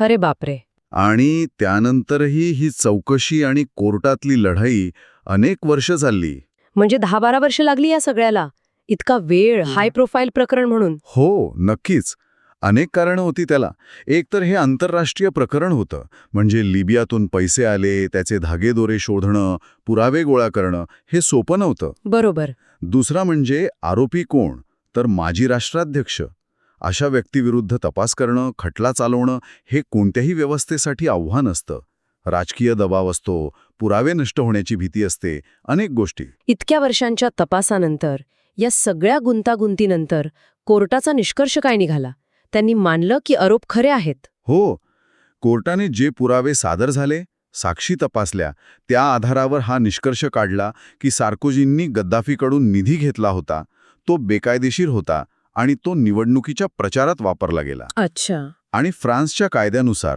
अरे बापरे. आणि त्यानंतरही ही चौकशी आणि कोर्टातली लढाई अनेक वर्ष चालली. म्हणजे दहा बारा वर्ष लागली या सगळ्याला? इतका वेळ हाय प्रोफाईल प्रकरण म्हणून. हो नक्कीच. अनेक कारणं होती त्याला. एक तर हे आंतरराष्ट्रीय प्रकरण होतं. म्हणजे लिबियातून पैसे आले त्याचे धागेदोरे शोधणं पुरावे गोळा करणं हे सोपं नव्हतं. बरोबर. दुसरा म्हणजे आरोपी कोण? तर माजी राष्ट्राध्यक्ष. अशा व्यक्तीविरुद्ध तपास करणं खटला चालवणं हे कोणत्याही व्यवस्थेसाठी आव्हान असतं. राजकीय दबाव असतो पुरावे नष्ट होण्याची भीती असते अनेक गोष्टी. इतक्या वर्षांच्या तपासानंतर या सगळ्या गुंतागुंतीनंतर कोर्टाचा निष्कर्ष काय निघाला? त्यांनी मानलं की आरोप खरे आहेत? हो. कोर्टाने जे पुरावे सादर झाले साक्षी तपासल्या त्या आधारावर हा निष्कर्ष काढला की सार्कोजींनी गद्दाफीकडून निधी घेतला होता. तो बेकायदेशीर होता. आणि तो निवडणुकीच्या प्रचारात वापरला गेला. अच्छा. आणि फ्रान्सच्या कायद्यानुसार